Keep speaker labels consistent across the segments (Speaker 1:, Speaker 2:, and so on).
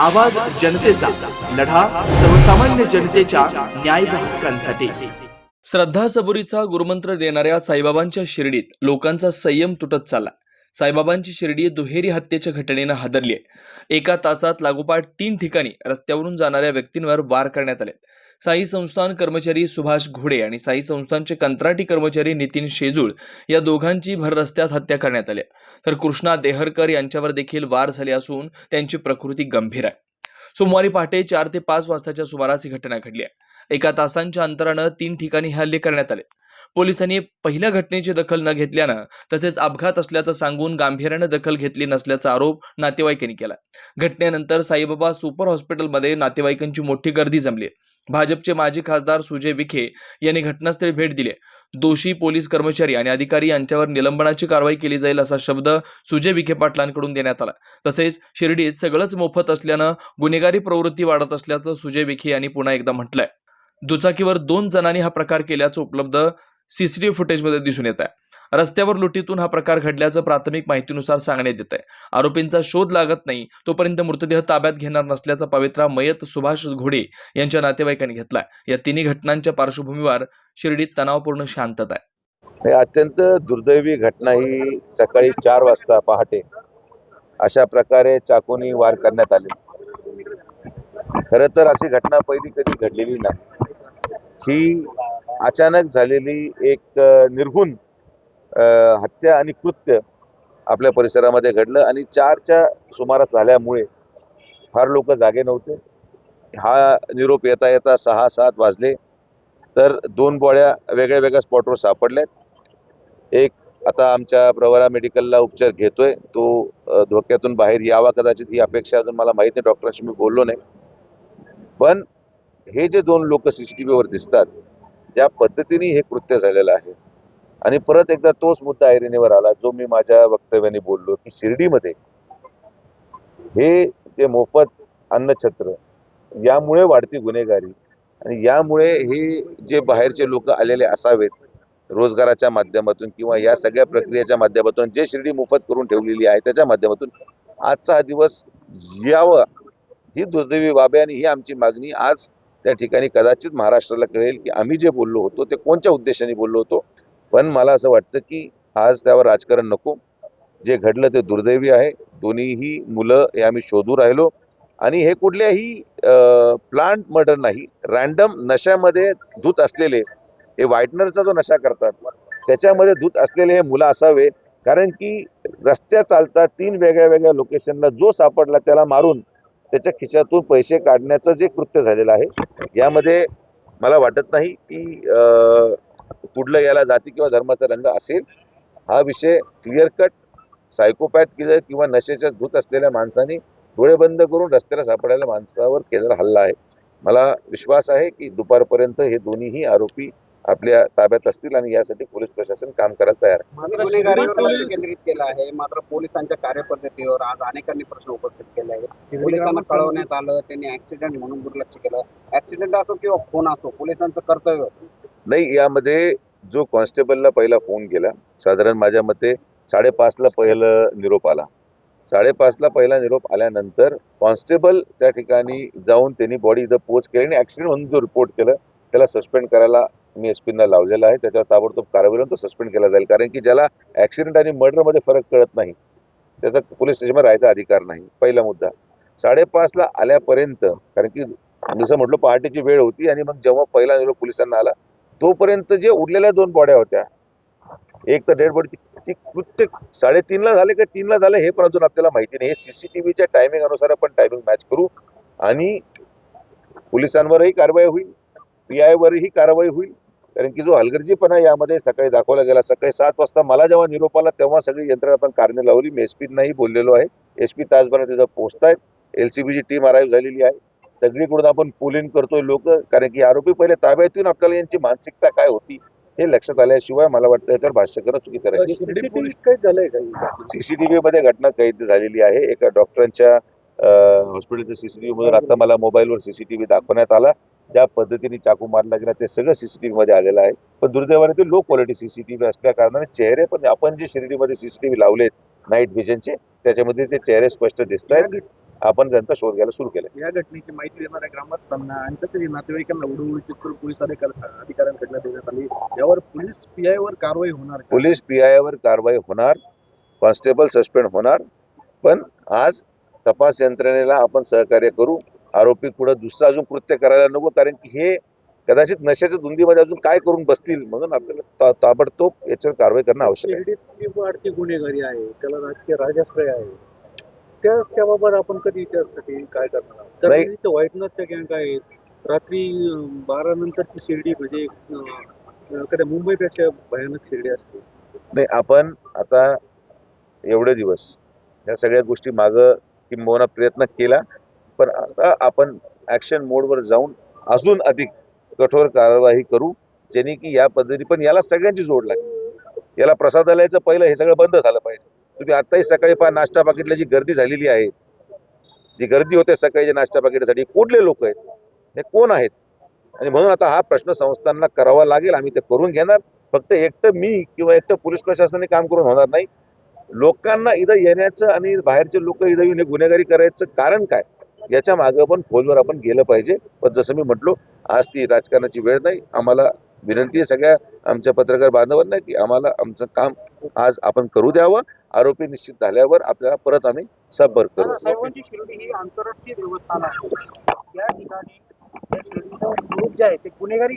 Speaker 1: आवाज जनतेचा लढा सर्वसामान्य जनतेच्या न्याय हक्कांसाठी.
Speaker 2: श्रद्धा सबुरीचा गुरुमंत्र देणाऱ्या साईबाबांच्या शिर्डीत लोकांचा संयम तुटत चालला. साईबाबांची शिर्डी दुहेरी हत्येच्या घटनेनं हादरली आहे. एका तासात लागोपाठ तीन ठिकाणी रस्त्यावरून जाणाऱ्या व्यक्तींवर वार करण्यात आले. साई संस्थान कर्मचारी सुभाष घोडे आणि साई संस्थानचे कंत्राटी कर्मचारी नितीन शेजूळ या दोघांची भर रस्त्यात हत्या करण्यात आली तर कृष्णा देहरकर यांच्यावर देखील वार झाले असून त्यांची प्रकृती गंभीर आहे. सोमवारी पहाटे चार ते पाच वाजताच्या सुमारास ही घटना घडली आहे. एका तासांच्या अंतरानं तीन ठिकाणी हे हल्ले करण्यात आले. पोलिसांनी पहिल्या घटनेची दखल न घेतल्यानं तसेच अपघात असल्याचं सांगून गांभीर्यानं दखल घेतली नसल्याचा आरोप नातेवाईकांनी केला. घटनेनंतर साईबाबा सुपर हॉस्पिटलमध्ये नातेवाईकांची मोठी गर्दी जमली भाजपचे माजी खासदार सुजय विखे यांनी घटनास्थळी भेट दिली. दोषी पोलीस कर्मचारी आणि अधिकारी यांच्यावर निलंबनाची कारवाई केली जाईल असा शब्द सुजय विखे पाटलांकडून देण्यात आला. तसेच शिर्डीत सगळंच मोफत असल्यानं गुन्हेगारी प्रवृत्ती वाढत असल्याचं सुजय विखे यांनी पुन्हा एकदा म्हटलंय. दुचाकीवर दोन जणांनी हा प्रकार केल्याचं उपलब्ध सीसीटीव्ही फुटेजमध्ये दिसून येत आहे. रस्त्यावर लुटीतून हा प्रकार घडल्याचं प्राथमिक माहितीनुसार सांगण्यात येत आहे आरोपींचा शोध लागत नाही तोपर्यंत मृतदेह ताब्यात घेणार नसल्याचा पवित्रा मयत सुभाष घोडे यांच्या नातेवाईकांनी घेतलाय. या तिन्ही घटनांच्या पार्श्वभूमीवर शिर्डीत तणावपूर्ण शांतता आहे.
Speaker 3: हे अत्यंत दुर्दैवी घटना ही सकाळी चार वाजता पहाटे अशा प्रकारे चाकूनी वार करण्यात आले. खरं तर अशी घटना पहिली कधी घडलेली नाही. ही अचानक झालेली एक निर्गुण हत्या आणि कृत्य आपल्या परिसरामध्ये घडलं आणि चारच्या सुमारास झाल्यामुळे फार लोक जागे नव्हते. हा निरोप येता येता सहा सात वाजले. तर दोन बॉड्या वेगळ्या वेगळ्या स्पॉटवर सापडल्यात. एक आता आमच्या प्रवरा मेडिकलला उपचार घेतोय. तो धोक्यातून बाहेर यावा कदाचित ही अपेक्षा अजून मला माहीत नाही. डॉक्टरांशी मी बोललो नाही. पण हे जे दोन लोक सी सी टी व्हीवर दिसतात त्या पद्धतीने हे कृत्य झालेलं आहे. आणि परत एकदा तोच मुद्दा ऐरणीवर आला जो मी माझ्या वक्तव्याने बोललो की शिर्डीमध्ये हे जे मोफत अन्नछत्र यामुळे वाढती गुन्हेगारी आणि यामुळे हे जे बाहेरचे लोक आलेले असावेत रोजगाराच्या माध्यमातून किंवा या सगळ्या प्रक्रियेच्या माध्यमातून जे शिर्डी मोफत करून ठेवलेली आहे त्याच्या माध्यमातून आजचा हा दिवस यावं ही दुर्दैवी बाब आहे आणि ही आमची मागणी. आज त्या ठिकाणी कदाचित महाराष्ट्राला कळेल की आम्ही जे बोललो होतो ते कोणत्या उद्देशाने बोललो होतो पण मला असं वाटतं की आज त्यावर राजकारण नको. जे घडलं ते दुर्दैवी आहे. दोन्हीही मुलं हे आम्ही शोधू राहिलो. आणि हे कुठल्याही प्लांट मर्डर नाही रॅन्डम नशामध्ये धूत असलेले हे व्हाईटनरचा जो नशा करतात त्याच्यामध्ये धूत असलेले हे मुलं असावे. कारण की रस्त्या चालता तीन वेगळ्या वेगळ्या लोकेशनला जो सापडला त्याला मारून त्याच्या खिशातून पैसे काढण्याचं जे कृत्य झालेलं आहे यामध्ये मला वाटत नाही की कुठलं याला जाती किंवा धर्माचा रंग असेल हा विषय क्लिअर कट सायकोपॅथ किलर किंवा नशेच्या धूत असलेल्या माणसाने डोळे बंद करून रस्त्याला सापडायला माणसावर केलेला हल्ला आहे. मला विश्वास आहे की दुपारपर्यंत हे दोन्हीही आरोपी आपल्या ताब्यात असतील आणि यासाठी पोलीस प्रशासन काम करायला तयार आहे.
Speaker 4: केंद्रित केलं आहे. मात्र पोलिसांच्या कार्यपद्धतीवर आज अनेकांनी प्रश्न उपस्थित केले आहेत. पोलिसांना कळवण्यात आलं त्यांनी ऍक्सिडेंट म्हणून दुर्लक्ष केलं. ऍक्सिडेंट असो किंवा फोन असो पोलिसांचं कर्तव्य
Speaker 3: नाही यामध्ये जो कॉन्स्टेबलला पहिला फोन केला साधारण माझ्या मते साडेपाचला पहिलं निरोप आला. साडेपाचला पहिला निरोप आल्यानंतर कॉन्स्टेबल त्या ठिकाणी जाऊन त्यांनी बॉडी इथं पोच केली आणि ॲक्सिडेंट म्हणून जो रिपोर्ट केलं त्याला सस्पेंड करायला मी एस पीना लावलेला आहे. त्याच्यावर ताबडतोब कारवाई होऊन तो सस्पेंड केला जाईल. कारण की ज्याला ॲक्सिडेंट आणि मर्डरमध्ये फरक कळत नाही त्याचा पोलीस स्टेशनवर राहायचा अधिकार नाही पहिला मुद्दा. साडेपाचला आल्यापर्यंत कारण की जसं म्हटलं पहाटेची वेळ होती आणि मग जेव्हा पहिला निरोप पोलिसांना आला तोपर्यंत जे उरलेल्या दोन बॉड्या होत्या एक तर डेड बॉडी ती कृत्य साडेतीनला झाले का तीनला झाले हे पण अजून आपल्याला माहिती नाही. हे सीसीटीव्हीच्या टायमिंग अनुसार आपण टायमिंग मॅच करू आणि पोलिसांवरही कारवाई होईल पी आयवरही कारवाई होईल. कारण की जो हलगर्जीपणा यामध्ये सकाळी दाखवला गेला. सकाळी सात वाजता मला जेव्हा निरोप आला तेव्हा सगळी यंत्रणा आपण कारणे लावली. मी एस पीनाही बोललेलो आहे. एस पी तासभरात तिथं पोहोचतायत. एल सी बीची टीम अराईव्ह झालेली आहे. सगळीकडून आपण पोलिंग करतोय लोक कारण की आरोपी पहिले ताब्यात येऊन आपल्याला यांची मानसिकता काय होती हे लक्षात आल्याशिवाय मला वाटतं याच्यावर भाष्य करणं चुकीचं राहील सीसीटीव्ही मध्ये घटना कैद झालेली आहे. एका डॉक्टरांच्या हॉस्पिटलच्या सीसीटीव्ही मधून आता मला मोबाईलवर सीसीटीव्ही दाखवण्यात आला. ज्या पद्धतीने चाकू मारला गेला ते सगळं सीसीटीव्ही मध्ये आलेलं आहे. पण दुर्दैवाने ते लो क्वालिटी सीसीटीव्ही असल्या कारणाने चेहरे पण आपण जे शिर्डीमध्ये सीसीटीव्ही लावलेत नाईट व्हिजनचे त्याच्यामध्ये ते चेहरे स्पष्ट दिसत आहेत आपण त्यांचा शोध घ्यायला सुरू केला
Speaker 5: या घटनेची माहिती देणाऱ्या ग्रामस्थांना आणि तसेच नातेवाईकांना उडवणीची करून पोलीस अधिकाऱ्यांकडनं देण्यात आली. यावर पोलीस पीआय वर कारवाई होणार?
Speaker 3: पोलीस पी वर कारवाई होणार कॉन्स्टेबल सस्पेंड होणार पण आज तपास यंत्रणेला आपण सहकार्य करू आरोपी पुढे दुसरं अजून कृत्य करायला नको कारण की हे कदाचित नशेच्या धुंदीमध्ये अजून काय करून बसतील म्हणून आपल्याला ताबडतोब याच्यावर कारवाई करणं आवश्यक आहे.
Speaker 5: गुन्हेगारी आहे त्याला राजकीय राजाश्रय आहे. त्या त्याबाबत आपण कधी त्यासाठी काय करणार? कारण
Speaker 3: नाही.
Speaker 5: इथं व्हाईटनरच्या गँग आहेत रात्री बारा नंतरची शिर्डी म्हणजे अं, कधी मुंबईपेक्षा भयानक शिर्डी असते
Speaker 3: नाही आपण आता एवढे दिवस या सगळ्या गोष्टी मागं किंबहुना प्रयत्न केला पण आता आपण ॲक्शन मोडवर जाऊन अजून अधिक कठोर कारवाई करू जेणे की या पद्धती पण याला सगळ्यांची जोड लागेल याला प्रसादालयाचं पहिलं हे सगळं बंद झालं पाहिजे तुम्ही आत्ताही सकाळी पहा नाश्ता पाकिटला जी गर्दी झालेली आहे जी गर्दी होते सकाळी नाश्ता पाकिटासाठी कुठले लोक आहेत? हे कोण आहेत? आणि म्हणून आता हा प्रश्न संस्थांना करावा लागेल आम्ही ते करून घेणार. फक्त एकटं मी किंवा एकटं पोलीस प्रशासनाने काम करून होणार नाही. लोकांना इथं येण्याचं आणि बाहेरचे लोक इथं येऊन गुन्हेगारी करायचं कारण काय? याच्या मागं पण खोलवर आपण गेलं पाहिजे. पण जसं मी म्हटलो आज ती राजकारणाची वेळ नाही. आम्हाला विनंती आहे सगळ्या आमच्या पत्रकार बांधवांना की आम्हाला आमचं काम आज आपण करू द्यावं. आरोपी निश्चित झाल्यावर आपल्याला परत आम्ही संपर्क करू.
Speaker 6: ही आंतरराष्ट्रीय देवस्थान आहे. या ठिकाणी या शिर्डीचं ग्रुप जे आहे ते गुन्हेगारी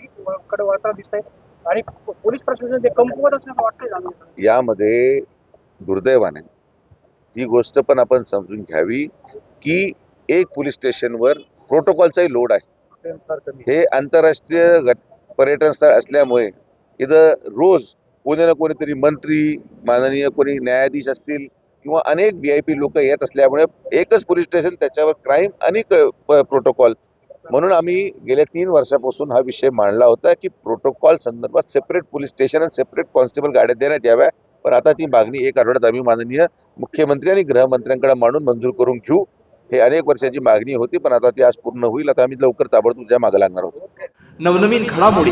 Speaker 6: कडे वाटत दिसत आहे आणि प- पोलीस प्रशासन ते कमकुवत असल्याचं वाटतंय जाणून
Speaker 3: यामध्ये दुर्दैवाने ही गोष्ट पण आपण समजून घ्यावी की एक पोलीस स्टेशनवर प्रोटोकॉलचाही लोड आहे. हे आंतरराष्ट्रीय पर्यटन स्थळ असल्यामुळे इथं रोज कोणी ना कोणीतरी मंत्री माननीय कोणी न्यायाधीश असतील किंवा अनेक व्ही आय पी लोक येत असल्यामुळे एकच पोलीस स्टेशन त्याच्यावर क्राईम आणि प्रोटोकॉल म्हणून आम्ही गेल्या तीन वर्षापासून हा विषय मांडला होता की प्रोटोकॉल संदर्भात सेपरेट पोलीस स्टेशन आणि सेपरेट कॉन्स्टेबल गाड्या देण्यात याव्या. पण आता ती मागणी एक आठवड्यात आम्ही माननीय मुख्यमंत्री आणि गृहमंत्र्यांकडे मांडून मंजूर करून घेऊ. हे अनेक वर्षाची मागणी होती पण आता ती आज पूर्ण होईल. आता आम्ही लवकर ताबडतोब ज्या मागे लागणार होतो
Speaker 1: नवनवीन घडामोडी.